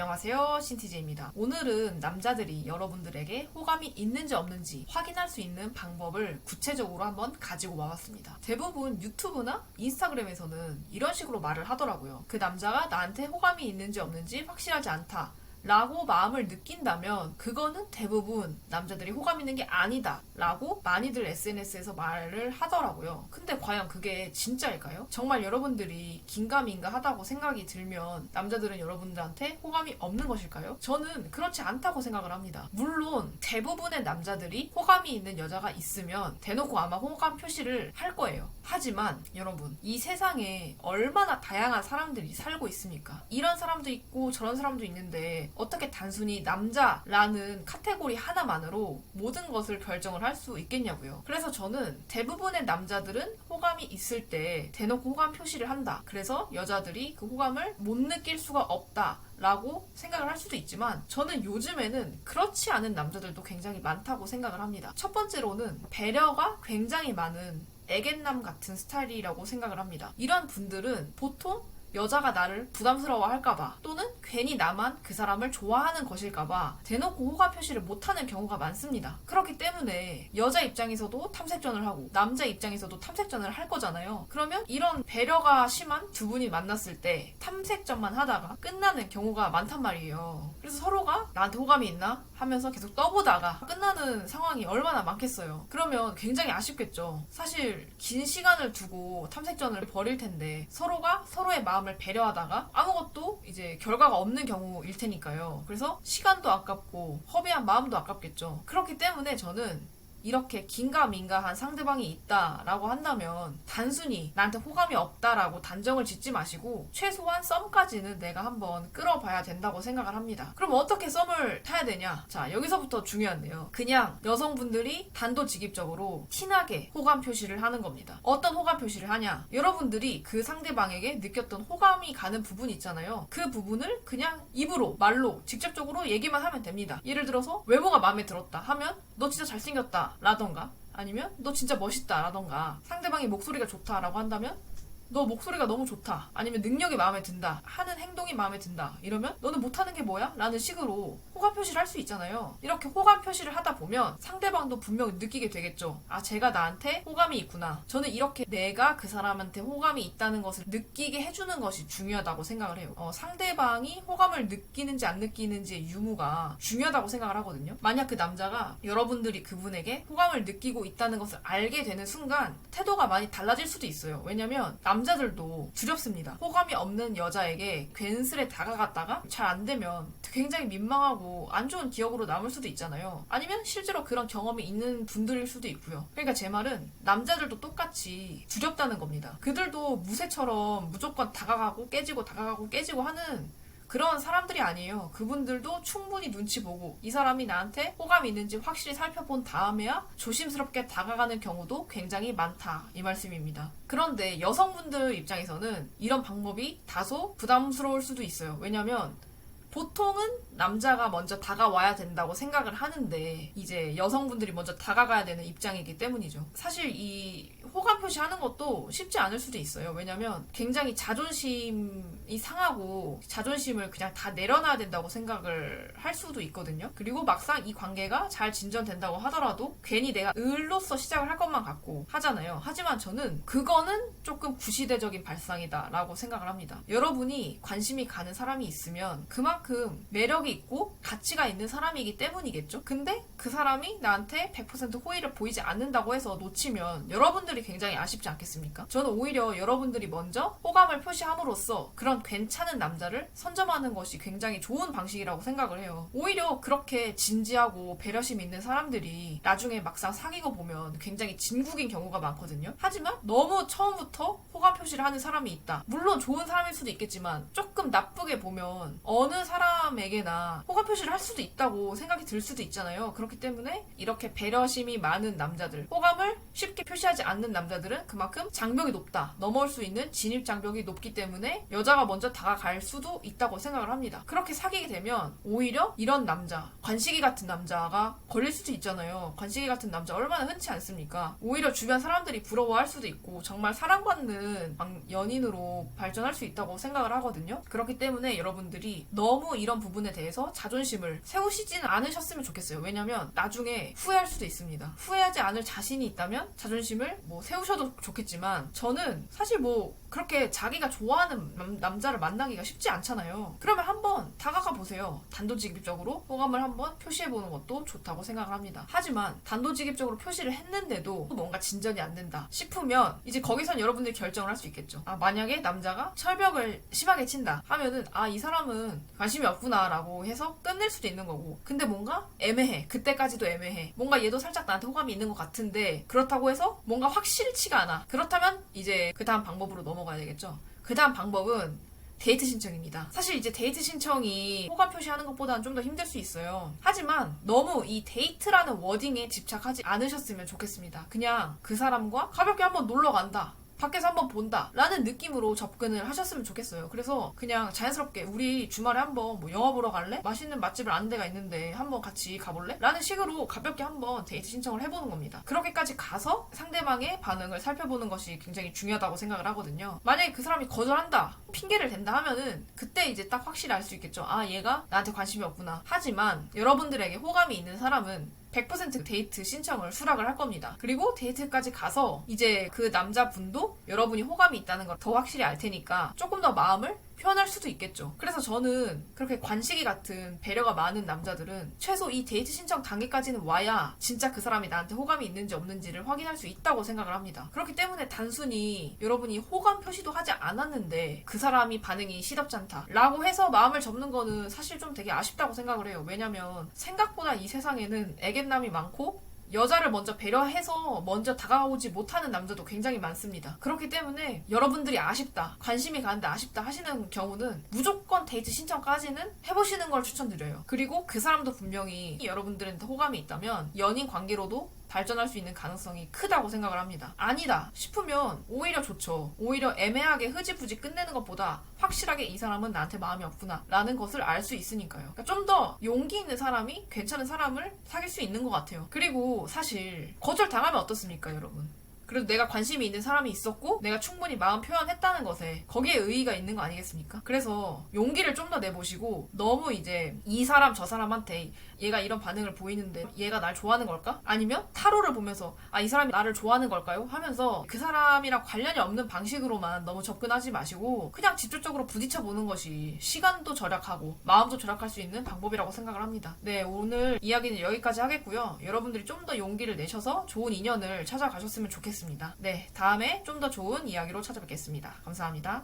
안녕하세요. 신티제입니다. 오늘은 남자들이 여러분들에게 호감이 있는지 없는지 확인할 수 있는 방법을 구체적으로 한번 가지고 와봤습니다. 대부분 유튜브나 인스타그램에서는 이런 식으로 말을 하더라고요. 그 남자가 나한테 호감이 있는지 없는지 확실하지 않다 라고 마음을 느낀다면 그거는 대부분 남자들이 호감 있는 게 아니다 라고 많이들 SNS에서 말을 하더라고요. 근데 과연 그게 진짜일까요? 정말 여러분들이 긴가민가 하다고 생각이 들면 남자들은 여러분들한테 호감이 없는 것일까요? 저는 그렇지 않다고 생각을 합니다. 물론 대부분의 남자들이 호감이 있는 여자가 있으면 대놓고 아마 호감 표시를 할 거예요. 하지만 여러분 이 세상에 얼마나 다양한 사람들이 살고 있습니까? 이런 사람도 있고 저런 사람도 있는데 어떻게 단순히 남자라는 카테고리 하나만으로 모든 것을 결정을 할 수 있겠냐고요. 그래서 저는 대부분의 남자들은 호감이 있을 때 대놓고 호감 표시를 한다. 그래서 여자들이 그 호감을 못 느낄 수가 없다. 라고 생각을 할 수도 있지만 저는 요즘에는 그렇지 않은 남자들도 굉장히 많다고 생각을 합니다. 첫 번째로는 배려가 굉장히 많은 애견남 같은 스타일이라고 생각을 합니다. 이런 분들은 보통 여자가 나를 부담스러워 할까봐 또는 괜히 나만 그 사람을 좋아하는 것일까봐 대놓고 호감 표시를 못하는 경우가 많습니다. 그렇기 때문에 여자 입장에서도 탐색전을 하고 남자 입장에서도 탐색전을 할 거잖아요. 그러면 이런 배려가 심한 두 분이 만났을 때 탐색전만 하다가 끝나는 경우가 많단 말이에요. 그래서 서로가 나한테 호감이 있나 하면서 계속 떠보다가 끝나는 상황이 얼마나 많겠어요. 그러면 굉장히 아쉽겠죠. 사실 긴 시간을 두고 탐색전을 벌일 텐데 서로가 서로의 마음을 배려하다가 아무것도 이제 결과가 없는 경우일 테니까요. 그래서 시간도 아깝고 허비한 마음도 아깝겠죠. 그렇기 때문에 저는 이렇게 긴가민가한 상대방이 있다라고 한다면 단순히 나한테 호감이 없다라고 단정을 짓지 마시고 최소한 썸까지는 내가 한번 끌어봐야 된다고 생각을 합니다. 그럼 어떻게 썸을 타야 되냐? 자 여기서부터 중요한데요. 그냥 여성분들이 단도직입적으로 티나게 호감 표시를 하는 겁니다. 어떤 호감 표시를 하냐? 여러분들이 그 상대방에게 느꼈던 호감이 가는 부분 있잖아요. 그 부분을 그냥 입으로 말로 직접적으로 얘기만 하면 됩니다. 예를 들어서 외모가 마음에 들었다 하면 너 진짜 잘생겼다 라던가 아니면 너 진짜 멋있다 라던가 상대방이 목소리가 좋다라고 한다면 너 목소리가 너무 좋다. 아니면 능력이 마음에 든다. 하는 행동이 마음에 든다. 이러면 너는 못하는 게 뭐야? 라는 식으로 호감 표시를 할 수 있잖아요. 이렇게 호감 표시를 하다 보면 상대방도 분명 느끼게 되겠죠. 아 제가 나한테 호감이 있구나. 저는 이렇게 내가 그 사람한테 호감이 있다는 것을 느끼게 해주는 것이 중요하다고 생각을 해요. 어, 상대방이 호감을 느끼는지 안 느끼는지의 유무가 중요하다고 생각을 하거든요. 만약 그 남자가 여러분들이 그분에게 호감을 느끼고 있다는 것을 알게 되는 순간 태도가 많이 달라질 수도 있어요. 왜냐면 남 자들도 두렵습니다. 호감이 없는 여자에게 괜스레 다가갔다가 잘 안 되면 굉장히 민망하고 안 좋은 기억으로 남을 수도 있잖아요. 아니면 실제로 그런 경험이 있는 분들일 수도 있고요. 그러니까 제 말은 남자들도 똑같이 두렵다는 겁니다. 그들도 무쇠처럼 무조건 다가가고 깨지고 다가가고 깨지고 하는 그런 사람들이 아니에요. 그분들도 충분히 눈치 보고 이 사람이 나한테 호감이 있는지 확실히 살펴본 다음에야 조심스럽게 다가가는 경우도 굉장히 많다. 이 말씀입니다. 그런데 여성분들 입장에서는 이런 방법이 다소 부담스러울 수도 있어요. 왜냐면 보통은 남자가 먼저 다가와야 된다고 생각을 하는데 이제 여성분들이 먼저 다가가야 되는 입장이기 때문이죠. 사실 이 호감 표시하는 것도 쉽지 않을 수도 있어요. 왜냐면 굉장히 자존심이 상하고 자존심을 그냥 다 내려놔야 된다고 생각을 할 수도 있거든요. 그리고 막상 이 관계가 잘 진전된다고 하더라도 괜히 내가 을로서 시작을 할 것만 같고 하잖아요. 하지만 저는 그거는 조금 구시대적인 발상이다라고 생각을 합니다. 여러분이 관심이 가는 사람이 있으면 그만큼 매력이 있고 가치가 있는 사람이기 때문이겠죠. 근데 그 사람이 나한테 100% 호의를 보이지 않는다고 해서 놓치면 여러분들이 굉장히 아쉽지 않겠습니까? 저는 오히려 여러분들이 먼저 호감을 표시함으로써 그런 괜찮은 남자를 선점하는 것이 굉장히 좋은 방식이라고 생각을 해요. 오히려 그렇게 진지하고 배려심 있는 사람들이 나중에 막상 사귀고 보면 굉장히 진국인 경우가 많거든요. 하지만 너무 처음부터 호감 표시를 하는 사람이 있다. 물론 좋은 사람일 수도 있겠지만 조금 나쁘게 보면 어느 사람에게나 호감 표시를 할 수도 있다고 생각이 들 수도 있잖아요. 그렇기 때문에 이렇게 배려심이 많은 남자들, 호감을 쉽게 표시하지 않는 남자들은 그만큼 장벽이 높다. 넘어올 수 있는 진입 장벽이 높기 때문에 여자가 먼저 다가갈 수도 있다고 생각을 합니다. 그렇게 사귀게 되면 오히려 이런 남자, 관식이 같은 남자가 걸릴 수도 있잖아요. 관식이 같은 남자 얼마나 흔치 않습니까? 오히려 주변 사람들이 부러워할 수도 있고 정말 사랑받는 방- 연인으로 발전할 수 있다고 생각을 하거든요. 그렇기 때문에 여러분들이 너무 이런 부분에 대해서 자존심을 세우시지는 않으셨으면 좋겠어요. 왜냐면 나중에 후회할 수도 있습니다. 후회하지 않을 자신이 있다면 자존심을 뭐 세우셔도 좋겠지만 저는 사실 뭐 그렇게 자기가 좋아하는 남, 남자를 만나기가 쉽지 않잖아요. 그러면 한번 다가가 보세요. 단도직입적으로 호감을 한번 표시해 보는 것도 좋다고 생각을 합니다. 하지만 단도직입적으로 표시를 했는데도 뭔가 진전이 안 된다 싶으면 이제 거기선 여러분들이 결정을 할 수 있겠죠. 아 만약에 남자가 철벽을 심하게 친다 하면은 아 이 사람은 관심이 없구나라고 해서 끝낼 수도 있는 거고 근데 뭔가 애매해 그때까지도 애매해 뭔가 얘도 살짝 나한테 호감이 있는 것 같은데 그렇다고 해서 뭔가 확실치가 않아 그렇다면 이제 그 다음 방법으로 넘어가야 되겠죠. 그 다음 방법은 데이트 신청입니다. 사실 이제 데이트 신청이 호감 표시하는 것보다는 좀 더 힘들 수 있어요. 하지만 너무 이 데이트라는 워딩에 집착하지 않으셨으면 좋겠습니다. 그냥 그 사람과 가볍게 한번 놀러 간다. 밖에서 한번 본다 라는 느낌으로 접근을 하셨으면 좋겠어요. 그래서 그냥 자연스럽게 우리 주말에 한번 뭐 영화 보러 갈래? 맛있는 맛집을 아는 데가 있는데 한번 같이 가볼래? 라는 식으로 가볍게 한번 데이트 신청을 해보는 겁니다. 그렇게까지 가서 상대방의 반응을 살펴보는 것이 굉장히 중요하다고 생각을 하거든요. 만약에 그 사람이 거절한다 핑계를 댄다 하면은 그때 이제 딱 확실히 알 수 있겠죠. 아 얘가 나한테 관심이 없구나. 하지만 여러분들에게 호감이 있는 사람은 100% 데이트 신청을 수락을 할 겁니다. 그리고 데이트까지 가서 이제 그 남자분도 여러분이 호감이 있다는 걸 더 확실히 알 테니까 조금 더 마음을 표현할 수도 있겠죠. 그래서 저는 그렇게 관식이 같은 배려가 많은 남자들은 최소 이 데이트 신청 단계까지는 와야 진짜 그 사람이 나한테 호감이 있는지 없는지를 확인할 수 있다고 생각을 합니다. 그렇기 때문에 단순히 여러분이 호감 표시도 하지 않았는데 그 사람이 반응이 시덥지 않다 라고 해서 마음을 접는 거는 사실 좀 되게 아쉽다고 생각을 해요. 왜냐면 생각보다 이 세상에는 애견남이 많고 여자를 먼저 배려해서 먼저 다가오지 못하는 남자도 굉장히 많습니다. 그렇기 때문에 여러분들이 아쉽다, 관심이 가는데 아쉽다 하시는 경우는 무조건 데이트 신청까지는 해보시는 걸 추천드려요. 그리고 그 사람도 분명히 여러분들한테 호감이 있다면 연인 관계로도 발전할 수 있는 가능성이 크다고 생각을 합니다. 아니다 싶으면 오히려 좋죠. 오히려 애매하게 흐지부지 끝내는 것보다 확실하게 이 사람은 나한테 마음이 없구나 라는 것을 알 수 있으니까요. 그러니까 좀 더 용기 있는 사람이 괜찮은 사람을 사귈 수 있는 것 같아요. 그리고 사실 거절 당하면 어떻습니까, 여러분? 그래도 내가 관심이 있는 사람이 있었고 내가 충분히 마음 표현했다는 것에 거기에 의의가 있는 거 아니겠습니까? 그래서 용기를 좀 더 내보시고 너무 이제 이 사람 저 사람한테 얘가 이런 반응을 보이는데 얘가 날 좋아하는 걸까? 아니면 타로를 보면서 아 이 사람이 나를 좋아하는 걸까요? 하면서 그 사람이랑 관련이 없는 방식으로만 너무 접근하지 마시고 그냥 직접적으로 부딪혀 보는 것이 시간도 절약하고 마음도 절약할 수 있는 방법이라고 생각을 합니다. 네 오늘 이야기는 여기까지 하겠고요. 여러분들이 좀 더 용기를 내셔서 좋은 인연을 찾아가셨으면 좋 겠습니다. 네 다음에 좀 더 좋은 이야기로 찾아뵙겠습니다. 감사합니다.